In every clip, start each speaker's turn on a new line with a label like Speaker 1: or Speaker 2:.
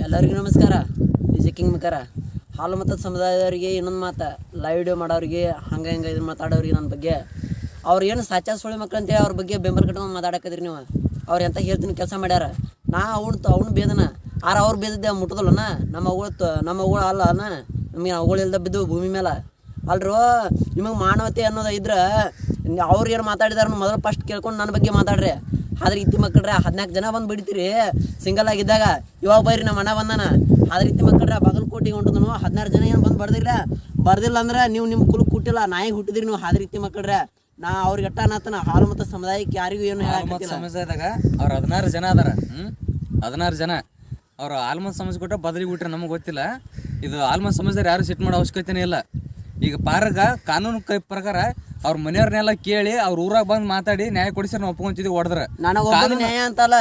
Speaker 1: ಎಲ್ಲರಿಗೂ ನಮಸ್ಕಾರ. DJ king ಮಿಕಾರ. ಹಾಲು ಮತ ಸಮುದಾಯದವರಿಗೆ ಇನ್ನೊಂದು ಮಾತು. ಲೈವ್ ವಿಡಿಯೋ ಮಾಡೋರಿಗೆ, ಹಂಗೆ ಹಿಂಗೆ ಇದನ್ನು ಮಾತಾಡೋರಿಗೆ ನನ್ನ ಬಗ್ಗೆ. ಅವ್ರು ಏನು ಸಾಚಾ ಸುಳಿ ಮಕ್ಳು ಅಂತೇಳಿ ಅವ್ರ ಬಗ್ಗೆ ಬೆಂಬಲ ಕಟ್ಕೊಂಡು ಮಾತಾಡಕತ್ತೀರಿ ನೀವು. ಅವ್ರು ಎಂತ ಹೇಳ್ತೀನಿ ಕೆಲಸ ಮಾಡ್ಯಾರ. ನಾ ಅವ್ನು ಅವ್ನು ಬೇದನ. ಆರ ಅವ್ರು ಬೇದಿದ್ದೆ ಮುಟ್ಟದಲ್ಲನ ನಮ್ಮ ಅವುಗಳು ತ- ನಮ್ಮ ಅವುಗಳು ಅಲ್ಲ ಅನ್ನ ನಮಗೆ ಅವುಗಳು ಇಲ್ದ ಬಿದ್ದು ಭೂಮಿ ಮೇಲೆ ಅಲ್ರು, ನಿಮಗೆ ಮಾನವತೆ ಅನ್ನೋದು ಇದ್ರೆ, ಅವ್ರು ಏನು ಮಾತಾಡಿದಾರ ಮೊದಲು ಫಸ್ಟ್ ಕೇಳ್ಕೊಂಡು ನನ್ನ ಬಗ್ಗೆ ಮಾತಾಡ್ರಿ. ಆದ್ರೆ ಇತ್ತಿ ಮಕ್ಕಳ್ರೆ ಹದಿನಾಲ್ಕು ಜನ ಬಂದು ಬಿಡ್ತೀರಿ. ಸಿಂಗಲ್ ಆಗಿದ್ದಾಗ ಇವಾಗ ಬೈರಿ ನಮ್ಮ ಅಣ್ಣ ಬಂದಾನ. ಆದ್ರೆ ಇತ್ತಿ ಮಕ್ಕಳ್ರೆ ಬಾಗಲಕೋಟೆಗೆ ಹೊಂಟದನು ಹದಿನಾರು ಜನ ಏನು ಬಂದು ಬರ್ದಿಲ್ಲ. ಬರ್ದಿಲ್ಲ ಅಂದ್ರೆ ನೀವು ನಿಮ್ಮ ಕುಲ್ ಕುಟ್ಟಿಲ್ಲ ನಾಯಿ ಹುಟ್ಟಿದ್ರಿ ನೀವು. ಆದ್ರೆ ಇತ್ತಿ ಮಕ್ಕಳ್ರೆ ನಾ ಅವ್ರಿಗೆ ಅಟ್ಟ ಅನ್ನತನ ಹಾಲು ಮತ್ತು ಸಮುದಾಯಕ್ಕೆ ಯಾರಿಗೂ ಏನು
Speaker 2: ಆಲ್ಮತ್
Speaker 1: ಹೇಳಕ್ಕಿಲ್ಲ
Speaker 2: ಅವ್ರು ಹದಿನಾರು ಜನ ಅದಾರ. ಹ್ಞೂ ಹದಿನಾರು ಜನ. ಅವ್ರು ಆಲ್ಮೋಸ್ಟ್ ಸಮಸ್ಯೆ ಕೊಟ್ಟ ಬದಲಿ ಬಿಟ್ರೆ ನಮಗೆ ಗೊತ್ತಿಲ್ಲ. ಇದು ಆಲ್ಮೋಸ್ಟ್ ಸಮಸ್ಯೆ ಯಾರು ಸಿಟ್ ಮಾಡೋ ಅವಶ್ಯಕತೆನೇ ಇಲ್ಲ. ಈಗ ಪಾರಗ ಕಾನೂನು ಕೈ ಪ್ರಕಾರ ಅವ್ರ ಮನೆಯವ್ರನ್ನೆಲ್ಲ ಕೇಳಿ ಅವ್ರ ಊರಾಗ ಬಂದು ಮಾತಾಡಿ ನ್ಯಾಯ ಕೊಡಿಸಿ ನಾವು ಒಪ್ಕೊಂತಿದ್ವಿ ಹೊಡೆದ್ರ.
Speaker 1: ನ್ಯಾಯ ಅಂತಲ್ಲ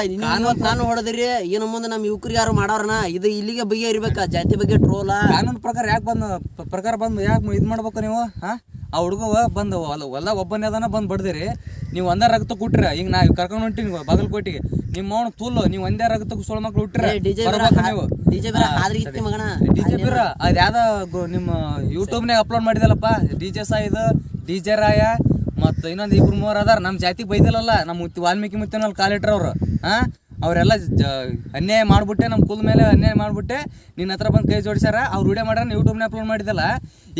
Speaker 1: ನಾನು ಹೊಡೆದ್ರಿ ಇನ್ನು ಮುಂದೆ ನಮ್ಮ ಯುವಕರು ಯಾರು ಮಾಡೋರ್ನ ಇದು ಇಲ್ಲಿಗೆ ಬಗ್ಗೆ ಇರ್ಬೇಕಾ? ಜಾತಿ ಬಗ್ಗೆ ಟ್ರೋಲ
Speaker 2: ಕಾನೂನು ಪ್ರಕಾರ ಯಾಕೆ ಬಂದು ಪ್ರಕಾರ ಬಂದು ಯಾಕೆ ಇದು ಮಾಡ್ಬೇಕು ನೀವು ಹಾ? ಆ ಹುಡುಗ ಬಂದು ಹೊಲ ಹೊಲ ಒಬ್ಬನೇ ಅದನ್ನ ಬಂದು ಬಡ್ದಿರಿ. ನೀವು ಒಂದೇ ರಕ್ತ ಕೊಟ್ರ ಈಗ ನಾ ಕರ್ಕೊಂಡು ಹೊಂಟಿನಿ ಬಾಗಲಕೋಟಿಗೆ. ನಿಮ್ಮ ಅವನು ತುಲ್ಲು ನೀವು ಒಂದೇ ರಕ್ತ ಸೋಳ ಮಕ್ಳು ಹುಟ್ಟಿರ ನೀವು.
Speaker 1: ಡಿಜೆ ಬೇರೆ
Speaker 2: ಅದು ಯಾವ್ದೋ ನಿಮ್ಮ ಯೂಟ್ಯೂಬ್ನಾಗ ಅಪ್ಲೋಡ್ ಮಾಡಿದಲ್ಲಪ್ಪ ಡಿಜೆ ಡಿಜೆ ರಾಯ ಮತ್ತು ಇನ್ನೊಂದು ಇಬ್ರು ಮೂವರು ಅದಾರ. ನಮ್ಮ ಜಾತಿಗೆ ಬೈದಲ್ಲ ನಮ್ಮ ವಾಲ್ಮೀಕಿ ಮುತ್ತಿನಲ್ಲಿ ಕಾಲಿಟ್ರ ಅವ್ರು ಹಾ? ಅವರೆಲ್ಲ ಅನ್ಯಾಯ ಮಾಡ್ಬಿಟ್ಟೆ ನಮ್ಮ ಕುಲ ಮೇಲೆ ಅನ್ಯಾಯ ಮಾಡ್ಬಿಟ್ಟೆ, ನಿನ್ನ ಹತ್ರ ಬಂದು ಕೈ ಜೋಡಿಸ್ಯಾರ, ಅವ್ರು ವಿಡಿಯೋ ಮಾಡ್ಯಾರ ಯೂಟ್ಯೂಬ್ನ ಅಪ್ಲೋಡ್ ಮಾಡಿದಲ್ಲ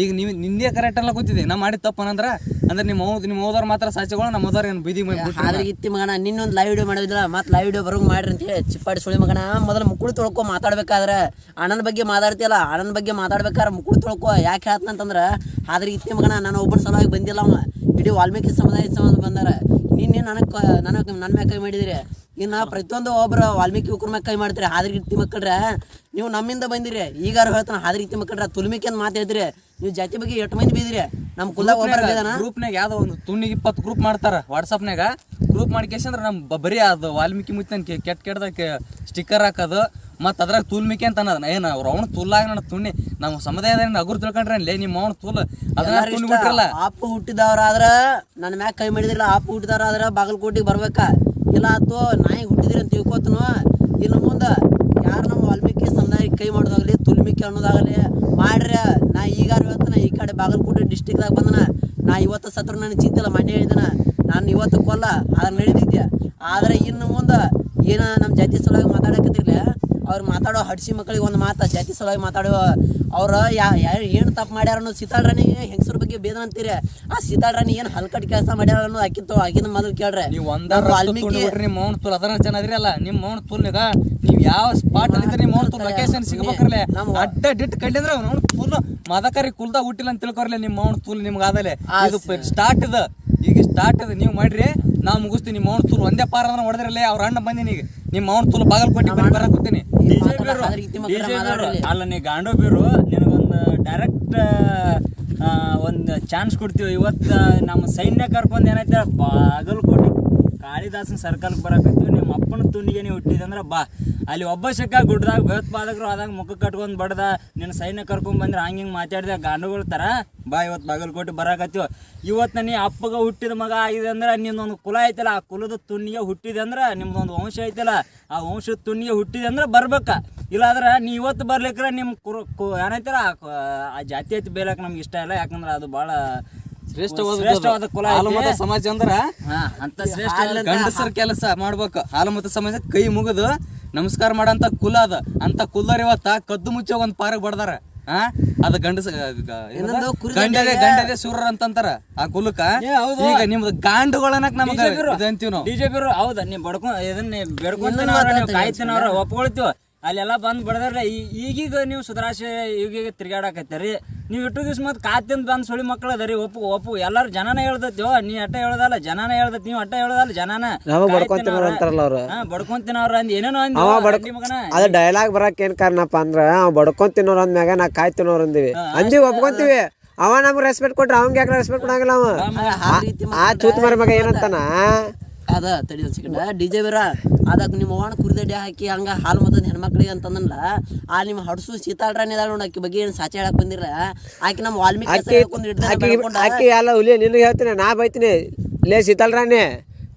Speaker 2: ಈಗ ನೀವು, ನಿಂದೇ ಕರೆಕ್ಟ್ ಎಲ್ಲ ಕೂತಿದ್ದೆ ನಾ ಮಾಡಿದ ತಪ್ಪು ಅನ್ನಂದ್ರ ಅಂದ್ರೆ ನಿಮ್ಮ ಹೌದು ನಿಮ್ಮ ಹೋದವ್ರು ಮಾತ್ರ ಸಾಚಿಗಳು ನಮ್ಮ ಓದೋರು ಏನು ಬೀದಿ
Speaker 1: ಆದ್ರೆ ಇತ್ತಿ ಮಗನ, ನಿನ್ನೊಂದು ಲೈವ್ ವಿಡಿಯೋ ಮಾಡಿದ್ರ ಮತ್ತೆ ಲೈವ್ ವಿಡಿಯೋ ಬರೋಂಗ್ ಮಾಡ್ರಿ ಅಂತ ಹೇಳಿ ಚಿಪ್ಪಾಡಿ ಸುಳಿ ಮಗನ, ಮೊದಲು ಮುಕ್ಕುಳು ತೊಳ್ಕೊ ಮಾತಾಡ್ಬೇಕಾದ್ರೆ, ಅಣ್ಣನ ಬಗ್ಗೆ ಮಾತಾಡ್ತಿಯಲ್ಲ, ಅಣ್ಣನ ಬಗ್ಗೆ ಮಾತಾಡ್ಬೇಕಾದ್ರೆ ಮುಕ್ಕುಳು ತೊಳ್ಕೊ, ಯಾಕೆ ಹೇಳ್ತಂತಂದ್ರೆ ಆದ್ರೆ ಇತ್ತಿ ಮಗನ, ನಾನು ಒಬ್ಬನ ಸಲುವಾಗಿ ಬಂದಿಲ್ಲ ಅವ, ಇಡೀ ವಾಲ್ಮೀಕಿ ಸಮುದಾಯ ಸಂಬಂಧ ಬಂದಾರ, ನಿನ್ನೆ ನನಗೆ ನನಗೆ ನನ್ನ ಮ್ಯಾಗ ಮಾಡಿದಿರಿ ಇನ್ನು ಪ್ರತಿಯೊಂದು ಒಬ್ರು ವಾಲ್ಮೀಕಿ ಉಕ್ರ ಮ್ಯಾಗ ಕೈ ಮಾಡ್ತೀರಿ ಹಾದ್ರಿ ರೀತಿ ಮಕ್ಕಳ್ರೆ ನೀವು ನಮ್ಮಿಂದ ಬಂದಿರಿ ಈಗಾರು ಹೇಳ್ತಾನೆ ಹಾದ್ರಿ ಇತ್ತಿ ಮಕ್ಕಳ್ರೆ ತುಲ್ಮಿಕೆ ಅಂತ ಮಾತಾಡಿದ್ರಿ ನೀವು ಜಾತಿ ಬಗ್ಗೆ ಎಷ್ಟು ಮಂದಿ ಬೀದಿರಿ ನಮ್ಮ ಕುಲ
Speaker 2: ಗ್ರೂಪ್ನಾಗ ಯಾವ್ದೋ ಒಂದು ತುಣ್ಣಿಗೆ ಇಪ್ಪತ್ತು ಗ್ರೂಪ್ ಮಾಡ್ತಾರ ವಾಟ್ಸಪ್ನಾಗ ಗ್ರೂಪ್ ಮಾಡ್ಕೇಶಂದ್ರೆ ನಮ್ ಬ- ಬರೀ ಅದು ವಾಲ್ಮೀಕಿ ಮುಚ್ಚನ್ ಕೆಟ್ಟ ಕೆಟ್ಟದ ಸ್ಟಿಕ್ಕರ್ ಹಾಕೋದು ಮತ್ತು ಅದ್ರಾಗ ತುಲ್ಮಿಕೆ ಅಂತ ಅನ್ನೋದು ಏನು ಅವ್ರು ಅವನು ತುಲ್ಲಾಗ ನನ್ನ ತುಣ್ಣಿ ನಮ್ಮ ಸಮುದಾಯದ ಅಗುರು ತಿಳ್ಕೊಂಡ್ರೆ ಲೇ ನಿಮ್ಮ ಅವನು ತುಲ್ ಅದನ್ನ ಬಿಟ್ರಲ್ಲ.
Speaker 1: ಆಪು ಹುಟ್ಟಿದವ್ರಾದ್ರ ನನ್ನ ಮ್ಯಾಗ ಕೈ ಮಾಡಿದ್ರಲ್ಲ ಆಪು ಹುಟ್ಟಿದವ್ರಾದ್ರ ಬಾಗಲಕೋಟಿಗೆ ಬರ್ಬೇಕಾ. ಇಲ್ಲ ಆತು ನಾಯಿ ಹುಟ್ಟಿದ್ರಿ ಅಂತ ತಿಳ್ಕೊತನೋ? ಇನ್ನು ಮುಂದೆ ಯಾರು ನಮ್ಮ ವಾಲ್ಮೀಕಿ ಸಮುದಾಯಕ್ಕೆ ಕೈ ಮಾಡೋದಾಗಲಿ, ತುಲ್ಮಿಕೆ ಅನ್ನೋದಾಗಲಿ, ಮಾಡ್ರೆ, ನಾ ಈಗ ಹೇಳ್ತಾನೆ, ಈ ಕಡೆ ಬಾಗಲಕೋಟೆ ಡಿಸ್ಟಿಕ್ದಾಗ ಬಂದನ. ನಾ ಇವತ್ತು ಸತ್ರ ನನಗೆ ಚಿಂತಿಲ್ಲ ಮನೆ ಹೇಳಿದನ. ನಾನು ಇವತ್ತು ಕೊಲ್ಲ ಆದ್ರೆ ನಡೆದಿದ್ದೆ ಆದರೆ ಇನ್ನು ಮುಂದೆ ಏನ ನಮ್ಮ ಜಾತಿ ಸಲುವಾಗಿ ಮಾತಾಡಕತ್ತಿರ್ಲಿ? ಅವ್ರು ಮಾತಾಡೋ ಹಡ್ಸಿ ಮಕ್ಕಳಿಗೆ ಒಂದು ಮಾತು ಜಾತಿ ಸಲುವಾಗಿ ಮಾತಾಡೋ ಅವ್ರ ಯಾ ಯಾರು ಏನು ತಪ್ಪು ಮಾಡ್ಯಾರ ಅನ್ನೋದು ಸೀತಾಳ್ರಾಣಿ ಹೆಂಗಸರ ಬಗ್ಗೆ ಬೇದ ಅಂತೀರಿ? ಆ ಸೀತಾಳ್ರಾಣಿ ಏನು ಹಲ್ಕಟ್ ಕೆಲಸ ಮಾಡ್ಯಾರ ಅನ್ನೋದು ಆಕಿತ್ತು ಆಗಿನ ಮೊದಲು ಕೇಳ್ರಿ.
Speaker 2: ನೀವು ಒಂದ
Speaker 1: ವಾಲ್ಮೀಕಿ
Speaker 2: ನಿಮ್ಮ ಅವನು ತುಲ್ ಅದನ್ನ ಜನ ಅದಿರಲ್ಲ ನಿಮ್ಮ ಮೌನ ತುಲ್ನಾಗ ನೀವು ಯಾವ ಸ್ಪಾಟ್ ಅಲ್ಲಿ ನಿಮ್ಮ ಮೌನ ತುಲ್ ಲೊಕೇಶನ್ ಸಿಗಬೇಕ್ರಲ್ಲ ಅಡ್ಡ ಡಿಟ್ ಕಂಡಿದ್ರೆ ಅವ್ನು ತುಲ್ ಮದಕರಿ ಕುಲ್ದಾಗ ಹುಟ್ಟಿಲ್ಲ ಅಂತ ತಿಳ್ಕೊರ್ಲೆ ನಿಮ್ಮ ಮೌನ್ ತುಲ್ ನಿಮ್ಗೆ ಆದಲೆ. ಇದು ಸ್ಟಾರ್ಟ್ ಇದ. ಸ್ಟಾರ್ಟ್ ಇದೆ ನೀವು ಮಾಡ್ರಿ ನಾ ಮುಗಿಸ್ತೀನಿ. ನಿಮ್ಮ ತುಲು ಒಂದೇ ಪಾರ ಅಂದ್ರೆ ಹೊಡೆದ್ರಲ್ಲೇ ಅವ್ರ ಅಣ್ಣ ಬಂದಿನಿ ಈಗ. ನಿಮ್ಮ ಅವನು ತುಲ್ ಬಾಗಲಕೋಟೆ ಬಂದು ಬರಕತ್ತೀನಿ
Speaker 3: ಅಲ್ಲ ನೀ ಗಾಂಡೋ ಬೀರು ನಿನಗೊಂದು ಡೈರೆಕ್ಟ್ ಒಂದು ಚಾನ್ಸ್ ಕೊಡ್ತೀವಿ. ಇವತ್ತು ನಮ್ಮ ಸೈನ್ಯ ಕರ್ಕೊಂಡು ಏನೈತೆ ಬಾಗಲಕೋಟೆ ಕಾಳಿದಾಸನ ಸರ್ಕಲ್ಗೆ ಬರಕತ್ತೀವಿ ನಿಮ್ಮ ಅಪ್ಪನ ತುಂಡಿಗೆ ನೀವು ಹುಟ್ಟಿದಂದ್ರೆ ಬಾ. ಅಲ್ಲಿ ಒಬ್ಬ ಶಕ್ಕ ಗುಡ್ದಾಗ ಭಯೋತ್ಪಾದಕರು ಆದಾಗ ಮುಖ ಕಟ್ಕೊಂಡು ಬಡ್ದ, ನಿನ್ನ ಸೈನ್ಯ ಕರ್ಕೊಂಡು ಬಂದ್ರೆ ಹಂಗೆ ಹಿಂಗೆ ಮಾತಾಡಿದ ಗಾಂಡುಗಳ ಥರ ಬಾ ಇವತ್ತು ಬಾಗಲಕೋಟೆ ಬರಾಕತ್ತೀವಿ ಇವತ್ತು ನೀ ಅಪ್ಪಗ ಹುಟ್ಟಿದ ಮಗ ಆಗಿದೆ ಅಂದ್ರೆ ನಿನ್ನೊಂದು ಕುಲ ಐತಲ್ಲ, ಆ ಕುಲದ ತುಣ್ಣಿಗೆ ಹುಟ್ಟಿದೆ ಅಂದ್ರೆ ನಿಮ್ದೊಂದು ವಂಶ ಐತಲ್ಲ, ಆ ವಂಶದ ತುಣ್ಣಿಗೆ ಹುಟ್ಟಿದೆ ಅಂದ್ರೆ ಬರ್ಬೇಕ. ಇಲ್ಲಾಂದ್ರೆ ನೀ ಇವತ್ತು ಬರ್ಲಿಕ್ರೆ ನಿಮ್ಮ ಕುರು ಏನೈತಲ್ಲ, ಆ ಜಾತಿ ಐತಿ ಬೇಲಕ್ಕೆ ನಮ್ಗೆ ಇಷ್ಟ ಇಲ್ಲ, ಯಾಕಂದ್ರೆ ಅದು ಭಾಳ
Speaker 2: ಶ್ರೇಷ್ಠವಾದ
Speaker 3: ಕುಲ
Speaker 2: ಹಾಲು. ಮತ ಸಮಾಜ ಅಂದ್ರ
Speaker 3: ಅಂತ ಶ್ರೇಷ್ಠ
Speaker 2: ಗಂಡಸರ ಕೆಲಸ ಮಾಡ್ಬೇಕು. ಹಾಲು ಮತ ಸಮಾಜ ಕೈ ಮುಗಿದು ನಮಸ್ಕಾರ ಮಾಡಂತ ಕುಲ ಅದ. ಅಂತ ಕುಲರ್ ಇವತ್ತ ಕದ್ದು ಮುಚ್ಚ ಒಂದ್ ಪಾರಕ್ ಬಡ್ದಾರ. ಹಾ ಅದ ಗಂಡಸ ಗಂಡದೆ ಗಂಡದೆ ಸೂರರ್ ಅಂತಂತಾರ ಆ ಕುಲಕ್ಕ. ಈಗ ನಿಮ್ದು ಗಾಂಡುಗಳನ್ನಕ್ ನಮ್ಗೆ ಅಂತೀವಿ ನಾವು.
Speaker 3: ಬೀರು ಹೌದಾ. ನೀವು ಬಡ್ಕೊಂಡ್ ಇದನ್ನ ಬೇಡ್ಕೊಂತೀನವ್ರ ನೀವು ಒಪ್ಕೊಳ್ತೀವ. ಅಲ್ಲೆಲ್ಲ ಬಂದು ಬಡದ್ರೆ ಈಗೀಗ ನೀವು ಸುಧಾರಾಶೆ ಈಗೀಗ ತಿರ್ಗಾಡಕತ್ತೀರಿ ನೀವು ಇಟ್ಟು ದಿವ್ಸ ಮತ್ತೆ ಕಾತಿಂದ ಬಂದು ಸುಳಿ ಮಕ್ಳು ಅದರಿ ಒಪ್ಪು ಒಪ್ಪು. ಎಲ್ಲಾರು ಜನನ ಹೇಳ್ದತ್ಯೋ ನೀ ಅಟ್ಟ ಹೇಳ್ದಲ್ಲ ಜನನ ಹೇಳ್ದತ್ ನೀವು ಅಟ್ಟ ಹೇಳ್ದಲ್ಲ ಜನನ.
Speaker 4: ಅಂತಾರಲ್ಲ ಅವ್ರು.
Speaker 3: ಹಾ ಬಡ್ಕೊಂತೀನವ್ರ ಅಂದ್ ಏನೇನೋ ಅಂದ್
Speaker 4: ಡೈಲಾಗ್ ಬರಕ್ ಏನ್ ಕಾರಣಪ್ಪ ಅಂದ್ರ ತಿನ್ನೋರ್ ಅಂದ್ಮ್ಯಾಗ ನಾ ಕಾಯ್ ತಿನ್ನೋರ್ ಅಂದಿವಿ. ಅಂದಿ ಒಪ್ಕೊಂತೀವಿ. ಅವ ನಮ್ಗೆ ರೆಸ್ಪೆಕ್ಟ್ ಕೊಟ್ರ ಅವಂಗ್ ಯಾಕೆ ರೆಸ್ಪೆಕ್ಟ್ ಕೊಡಂಗಿಲ್ಲ ಅವ? ಆ ಚೂತ್ ಮರ ಮಗ ಏನಂತಾನ?
Speaker 1: ಅದ ತಡಿ ಒಂದು ಸೆಕೆಂಡ್ ಡಿ ಜೆ ಬೇರ ಅದಕ್ಕೆ ನಿಮ್ಮ ಅವಣ ಕುರಿದಡ್ಡಿ ಹಾಕಿ ಹಂಗ ಹಾಲು ಮತ್ತದ ಹೆಣ್ಮಕ್ಳಿಗೆ ಅಂತಂದಲ್ಲ ಆ ನಿಮ್ಮ ಹಡ್ಸು ಸೀತಾಳ್ರಾಣಿ ಅದಾಳ ನೋಡಿ ಆಕಿ ಬಗ್ಗೆ ಏನು ಸಾಚಿ ಹೇಳಕ್ ಬಂದಿರ ಆಕಿ ನಮ್ಮ ವಾಲ್ಮೀಕಿ
Speaker 4: ಆಕಿ ಎಲ್ಲ ಹುಲಿ ನಿನಗೆ ಹೇಳ್ತೀನಿ ನಾ ಬೈತೀನಿ. ಲೇ ಸೀತಾಳ್ರಾಣಿ ರಾಣಿ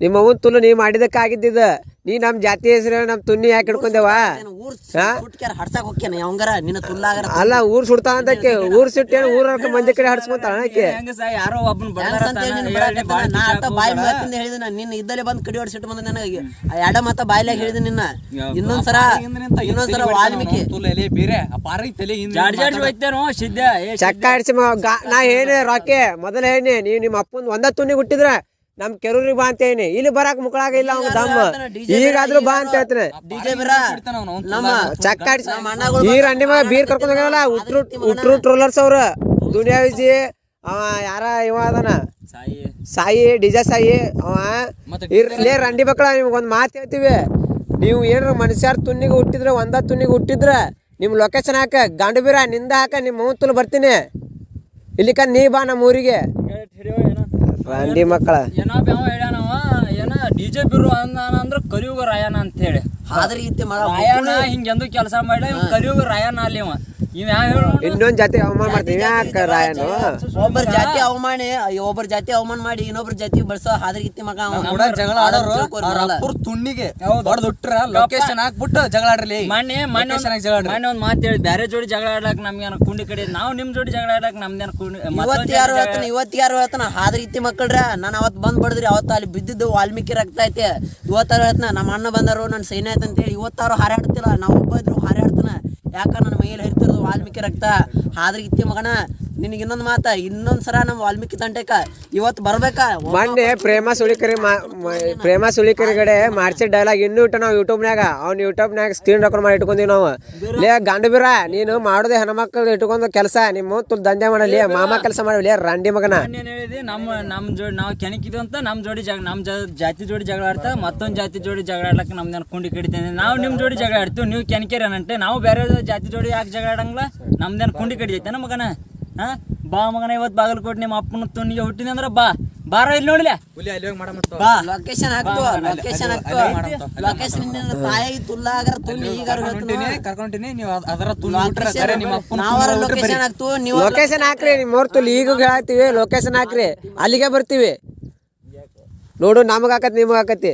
Speaker 4: ನಿಮ್ಮ ಅವನ್ ತುಲು ನೀ ಮಾಡಿದಕ್ಕೆ ಆಗಿದ್ದಿದ ನೀ ನಮ್ ಜಾತಿ ಹೆಸರು ನಮ್ ತುನ್ನಿ ಯಾಕೆ ಹಿಡ್ಕೊಂಡೇವಾ? ಅಲ್ಲ ಊರ್ ಸುಡ್ತಾ ಅಂತಕ್ಕೆ ಊರ್ ಸುಟ್ಟೇನು ಊರ ಮಂದಿ ಕಡೆ ಹಡ್ಸ್ಕೊಂತಾಳ ಆಕೆ.
Speaker 3: ಯಾರೋ
Speaker 1: ಹೇಳಿದ ನಾನು ನಿನ್ನ ಇದ್ದಲ್ಲೇ ಬಂದು ಕಡಿ ಹೊಡ್ಸಿಟ್ಟು ಬಂದ ನನಗೆ. ಆ ಎಡ ಮತ್ತ ಬಾಯ್ಲಾಗ ಹೇಳಿದ ನಿನ್ನ. ಇನ್ನೊಂದ್ಸರ ಇನ್ನೊಂದ್ಸರ ವಾಲ್ಮೀಕಿ.
Speaker 2: ಬೇರೆ ಆ ಪಾರಿ ತಲೆ ಹಿಂದೆ
Speaker 3: ಜಾಡ್ ಜಾಡ್ ಹೋಯ್ತೇನೋ ಸಿದ್ಧ. ಏ
Speaker 4: ಚಕ್ಕ ಹಿಡ್ಸಿ ಮ- ಗಾ- ನಾ ಏನೇ ರಾಕೆ ಮೊದಲ ಹೇಳಿ ನೀವ್ ನಿಮ್ಮ ಅಪ್ಪನ್ ಒಂದ ತುನ್ನಿ ಹುಟ್ಟಿದ್ರ ನಮ್ ಕೆರೂರಿಗೆ ಬಾ ಅಂತ ಏನಿ ಇಲ್ಲಿ ಬರಾಕ್ ಮುಕ್ಕಳಾಗಿಲ್ಲ ಅವ್ನ ದಮ್ಮ ಈಗಾದ್ರೂ ಬಾ ಅಂತ ಹೇಳ್ತಾನೆ
Speaker 1: ಡಿಜೆ ಬಿರ ನಮ್ಮ
Speaker 4: ಚಕ್ಕ
Speaker 1: ನಮ್ಮ ಅಣ್ಣಗಳು
Speaker 4: ಈ ರಂಡಿ ಮಗ ಬೀರ್ ಕರ್ಕೊಂಡ್ ಹೋಗ್ಯಾವಲ್ಲ ಉಟ್ರು ಉಟ್ರು ಟ್ರೋಲರ್ಸ್ ಅವ್ರ. ದುನಿಯಾ ವಿಜಿ ಅವ ಯಾರ ಇವ ಅದಾನ?
Speaker 3: ಸಾಯಿ.
Speaker 4: ಸಾಯಿ ಡಿಜೆ ಸಾಯಿ ಅವ. ಇರ್ಲೇ ರಂಡಿ ಮಕ್ಕಳ ನಿಮ್ಗೊಂದ್ ಒಂದು ಮಾತು ಹೇಳ್ತೀವಿ. ನೀವು ಏನಾರ ಮನುಷ್ಯರ ತುಣ್ಣಿಗೆ ಹುಟ್ಟಿದ್ರೆ ಒಂದ ತುನ್ನಿಗೆ ಹುಟ್ಟಿದ್ರೆ ನಿಮ್ಮ ಲೊಕೇಶನ್ ಹಾಕ ಗಂಡು ಬೀರ ನಿಂದ ಹಾಕ ನಿಮ್ಮ ಮೌಂತಲು ಬರ್ತೀನಿ. ಇಲ್ಲಿಕ ನೀ ಬಾ ನಮ್ಮ ಊರಿಗೆ. ರಂಡಿ ಮಕ್ಕಳ.
Speaker 3: ಏನೋ ಬ್ಯಾವ ಹೇಳ್ಯಾನವ ಏನ ಡಿಜೆ ಬಿರು ಅಂದ ಅಂದ್ರ ಕಲಿಯುಗ ರಾಯನ ಅಂತ ಹೇಳಿ.
Speaker 1: ಆದ್ರೆ ಇತ್ತೆ ಮಗ
Speaker 3: ರಾಯನ ಹಿಂಗೆಂದು ಕೆಲಸ ಮಾಡಿ ಕರಿಯುಗ ಕಲಿಯುಗ ರಾಯನ ಅಲ್ಲಿ ಹೇಳು
Speaker 4: ಇನ್ನೊಂದ್ ಜಾತಿ ಅವಮಾನ ಮಾಡ್ತೀನಿ. ಯಾಕ ರಾಯನು?
Speaker 1: ಒಬ್ಬರ ಜಾತಿ ಅವಮಾನ ಒಬ್ಬರ ಜಾತಿ ಅವಮಾನ ಮಾಡಿ ಇನ್ನೊಬ್ರ ಜಾತಿ ಬಳಸೋ ಹಾದ್ರಿಗಿತ್ತಿ ಮಗ
Speaker 2: ಜಗಳ ಆಡೋರು ತುಂಡಿಗೆ. ಹುಟ್ರ ಲೊಕೇಶನ್ ಹಾಕ್ಬಿಟ್ಟು ಜಗಳ ಆಡ್ರಿ.
Speaker 3: ಮಾನಿ
Speaker 2: ಮಾನ್ಯ ಚೆನ್ನಾಗಿ ಜಗಳ ಮಣ್ಣೆ
Speaker 3: ಮೊನ್ನೆ ಒಂದ್ ಮಾತು ಹೇಳಿ ಬೇರೆ ಜೋಡಿ ಜಗಳ ಆಡಕ್ ನಮ್ಗೆ ಕುಂಡಿ ಕಡೆ ನಾವು ನಿಮ್ ಜೋಡಿ ಜಗಳ ಆಡಕ್ ನಮ್ದೇನ ಕುಂಡಿ
Speaker 1: ಇವತ್ತು ಯಾರು ಹೇಳ್ತಾನ ಇವತ್ತು ಯಾರು ಹೇಳ್ತಾನ ಹಾದ್ರಿಗಿತ್ತಿ ಮಕ್ಕಳ್ರ? ನಾನು ಅವತ್ತು ಬಂದ್ ಬಡದ್ರಿ ಅವತ್ತ ಅಲ್ಲಿ ಬಿದ್ದಿದ್ದು ವಾಲ್ಮೀಕಿ ರಕ್ತ ಐತೆ. ಇವತ್ತಾರು ಹೇಳ್ತಾನ ನಮ್ಮ ಅಣ್ಣ ಬಂದರು ನನ್ನ ಸೈನ್ಯ ಐತೆ ಅಂತೇಳಿ ಇವತ್ತಾರು ಹಾರಾಡ್ತಿಲ್ಲ. ನಾವು ಒಬ್ಬ ಇದ್ರು ಹಾರಾಡ್ತಾನ. ಯಾಕ ನನ್ನ ಮೈಯಲ್ಲಿ ಹರಿತಿರೋದು ವಾಲ್ಮೀಕಿ ರಕ್ತ? ಹಾದ್ರಿಗಿತ್ತಿ ಮಗನ ನಿನಗೆ ಇನ್ನೊಂದು ಮಾತ ಇನ್ನೊಂದು ಸಲ ನಮ್ಮ ವಾಲ್ಮೀಕಿ ತಂಟೆಕ ಇವತ್ತು ಬರ್ಬೇಕಾ?
Speaker 4: ಮೊನ್ನೆ ಪ್ರೇಮ ಸುಳಿಕರಿ ಪ್ರೇಮ ಸುಳಿಕರಿ ಕಡೆ ಮಾಡ್ಸಿದ ಡೈಲಾಗ್ ಇನ್ನು ಇಟ್ಟು ನಾವು ಯೂಟ್ಯೂಬ್ನಾಗ ಅವ್ನ ಯೂಟ್ಯೂಬ್ನಾಗ ಸ್ಕ್ರೀನ್ ರೆಕಾರ್ಡ್ ಮಾಡಿ ಇಟ್ಕೊಂಡಿವಿ ನಾವು. ಲೇ ಗಂಡು ಬೀರ ನೀನು ಮಾಡೋದೇ ಹೆಣ್ಮಕ್ಳು ಇಟ್ಕೊಂಡು ಕೆಲಸ. ನಿಮ್ಮ ತುಲ್ ದಂಧೆ ಮಾಡಲಿ ಮಾಮ ಕೆಲಸ ಮಾಡಲಿ ರಂಡಿ ಮಗನ.
Speaker 3: ಏನ್ ಹೇಳಿದಿ ನಮ್ಮ ನಮ್ಮ ಜೋಡಿ ನಾವು ಕೆಣಕಿದ್ವಿ ಅಂತ ನಮ್ಮ ಜೋಡಿ ಜಗ ನಮ್ಮ ಜಾತಿ ಜೋಡಿ ಜಗಳ ಆಡ್ತಾ ಮತ್ತೊಂದು ಜಾತಿ ಜೋಡಿ ಜಗಳ ಆಡ್ಲಕ್ಕ ನಮ್ದೇನ ಕುಂಡಿ ಕಡಿತೇನೆ ನಾವು ನಿಮ್ಮ ಜೋಡಿ ಜಗಳ ಆಡ್ತೀವಿ ನೀವು ಕೆಣಕಿರನಂತೆ. ನಾವು ಬೇರೆ ಜಾತಿ ಜೋಡಿ ಯಾಕೆ ಜಗಳ ಆಡಂಗಿಲ್ಲ? ನಮ್ದೇನು ಕುಂಡಿ ಕಡಿತೈತೆ ಮಗನ? ಹಾ? ಬಾ ಮಗನ ಇವತ್ತು ಬಾಗಲಕೋಟೆ ನಿಮ್ಮ ಅಪ್ಪನ ತುನಿಗೆ ಹುಟ್ಟಿದೆ ಬಾ. ಬಾರ ಇಲ್ಲಿ ನೋಡಿಲ್ಲ
Speaker 2: ಹುಲಿ ಅಲ್ಲಿ ಹೋಗಿ ಮಾಡಮತ್ತ
Speaker 3: ಬಾ.
Speaker 1: ಲೊಕೇಶನ್ ಹಾಕ್ತು ಲೊಕೇಶನ್ ಹಾಕ್ತು ಲೊಕೇಶನ್ ತಾಯಿ ತುಲ್ಲಾಗರ
Speaker 2: ಕರ್ಕೊಂಟಿನಿ ನೀವು ಅದ್- ಅದರ ತುಣ್ಣ ಬಿಟ್ರೆ ಕರೆ ನಿಮ್ಮ ಅಪ್ಪನ
Speaker 1: ನಾವರ ಲೊಕೇಶನ್ ಹಾಕ್ತು ನೀವು
Speaker 4: ಲೊಕೇಶನ್ ಹಾಕ್ರಿ ನಿಮ್ಮ ಮೂರ್ ತುಲ್ ಈಗ ಹೇಳ್ತೀವಿ ಲೊಕೇಶನ್ ಹಾಕ್ರಿ. ಅಲ್ಲಿಗೆ ಬರ್ತೀವಿ. ನೋಡು ನಮಗ್ ಹಾಕತ್ ನಿಮಗ ಹಾಕತಿ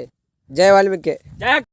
Speaker 4: ಜಯ ವಾಲ್ಮೀಕಿ.
Speaker 3: ಜಯ